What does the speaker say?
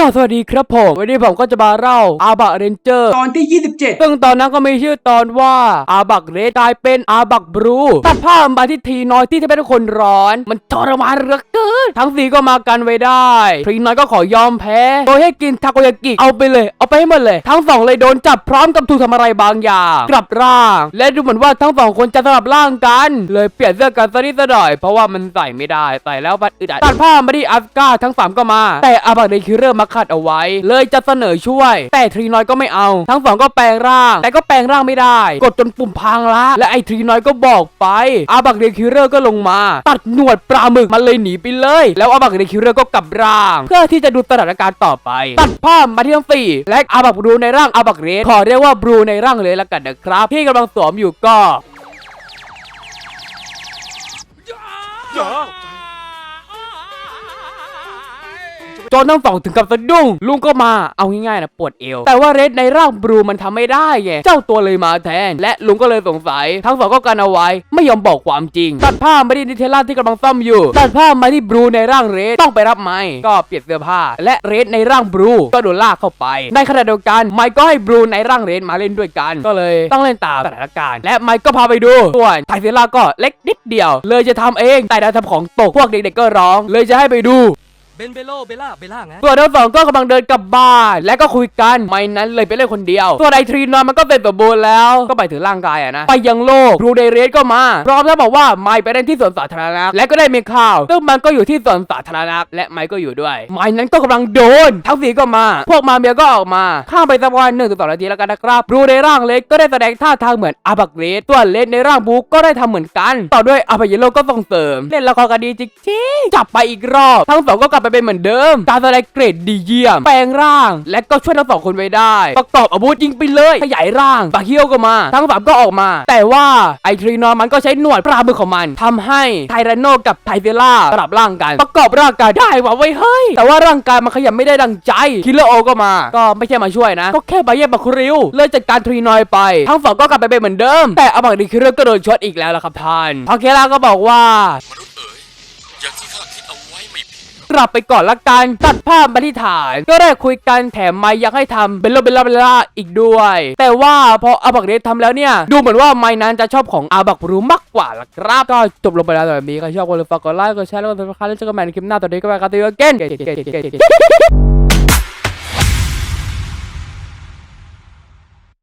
ราบสวัสดีครับผมวันนี้ผมก็จะมาเล่าอาบักเรนเจอร์ตอนที่ 27 ซึ่งตอนนั้นก็มีชื่อตอนว่าอาบักเรดกลายเป็นอาบักบลูตัดภาพมาที่ทีน้อยที่จะเป็นคนร้อน มันทรมานเหลือเกิน ทั้งสีก็มากันไว้ได้ ทีน้อยก็ขอยอมแพ้โดยให้กินทาโกยากิเอาไปเลย เอาไปให้หมดเลย ทั้งสองเลยโดนจับพร้อมกับถูกทำอะไรบางอย่างกลับร่าง และดูเหมือนว่าทั้งสองคนจะสลับร่างกัน เลยเปลี่ยนเสื้อกันซะนิดซะหน่อย เพราะว่ามันใส่ไม่ได้ใส่แล้วมันอึดอัดตัดภาพมาที่อัสกาทั้งสามก็มา แต่อาบักเรคิเรอร์มาขัดเอาไว้ เลยจะเสนอช่วย แต่ทรีน้อยก็ไม่เอา ทั้งสองก็แปลงร่าง แต่ก็แปลงร่างไม่ได้ กดจนปุ่มพังละ และไอ้ทรีน้อยก็บอกไป อาบักเรคิเรอร์ก็ลงมา ตัดหนวดปลาหมึกมันเลยหนีไปเลย แล้วอาบักเรคิเรอร์ก็กลับร่าง เพื่อที่จะดูสถานการณ์ต่อไป ตัดภาพมาที่ทั้งสี่และอาบักบรูในร่างอาบักเรสขอเรียกว่าบรูในร่างเลยละกันนะครับ ที่กำลังสวมอยู่ก็ จนทั้งสองถึงกับสะดุ้งลุงก็มาเอาง่ายๆนะปวดเอว แต่ว่าเรดในร่างบรูมันทำไม่ได้ไงเจ้าตัวเลยมาแทน และลุงก็เลยสงสัย ทั้งสองก็กันเอาไว้ ไม่ยอมบอกความจริง ตัดผ้าพมาที่นิเทล่าที่กำลังซ่อมอยู่ ตัดผ้าพมาที่บรูในร่างเรดต้องไปรับไม้ก็เปลี่ยนเสื้อผ้า และเรดในร่างบรูก็โดนลากเข้าไป ในขณะเดียวกันไมค์ก็ให้บรูในร่างเรดมาเล่นด้วยกัน ก็เลยต้องเล่นตามสถานการณ์ และไมค์ก็พาไปดูส่วนไทเซล่าก็เล็กนิดเดียว เลยจะทำเองแต่ดันทำของตกพวกเด็กๆก็ร้อง เลยจะให้ไปดู บนเบโลเบล่าเบล่าไงส่วนทั้งสองก็กำลังเดินกลับบ้าน และก็คุยกันไม่นั้นเลยไปเล่นคนเดียวส่วนไอทรีนอนมันก็เสร็จสมบูรณ์แล้วก็ไปถึงร่างกายอะนะไปยังโลกบรูเดเรสก็มาพร้อมแล้วบอกว่าไม่ไปเล่นที่สวนสาธารณะและก็ได้เมีข่าวซึ่งมันก็อยู่ที่สวนสาธารณะและไมค์ก็อยู่ด้วย ไมค์นั้นก็กำลังโดนทั้งสีก็มา พวกมาเมียก็ออกมาข้ามไปสักประมาณหนึ่งถึงสองนาทีแล้วกันนะครับบรูในร่างเล็กก็ได้แสดงท่าทางเหมือนอาบักเรสส่วนเลสในร่างบูก็ได้ทำเหมือนกัน ต่อด้วยอาบายโลก็ส่งเสริมเล่นละครกันดีจริง ๆจับไปอีกรอบ ทั้งสองก็กลับไปเป็นเหมือนเดิม การแสดงเกรดดีเยี่ยม แปลงร่าง และก็ช่วยทั้งสองคนไว้ได้ ประกอบอาวุธยิงไปเลย ขยายร่างบาเคียวก็มา ทั้งสามก็ออกมา แต่ว่าไอทรีนอนมันก็ใช้หนวดปลามือของมันทำให้ไทแรนโนกับไทเซล่าสลับร่างกัน ประกอบร่างกายได้วะเว้เฮ้ย แต่ว่าร่างกายมันขยับไม่ได้ดังใจ คิลเลอร์โอก็มา ก็ไม่ใช่มาช่วยนะ ก็แค่บาเย่บักคุริวเลยจัดการทรีนอยไป ทั้งสองก็กลับไปเป็นเหมือนเดิม แต่อาบักดิคิลเลอร์ก็โดนช็อตอีกแล้วล่ะครับท่านพอเคล่าก็บอกว่ามนุษ กลับไปก่อนละกันตัดภาพมาที่ฐาน ก็ได้คุยกันแถมไม่ยังให้ทำเป็นโลเบลาเบลาอีกด้วย แต่ว่าพออาบักเดททำแล้วเนี่ย ดูเหมือนว่าไม้นั้นจะชอบของอาบักรูมากกว่าละครับก็จบลงไปแล้วแบบนี้ใครชอบก็เลยฝากกดไลค์กดแชร์แล้วก็ติดตามแล้วเจอกันใหม่ในคลิปหน้าตอนนี้ก็ไปกันตัวเกน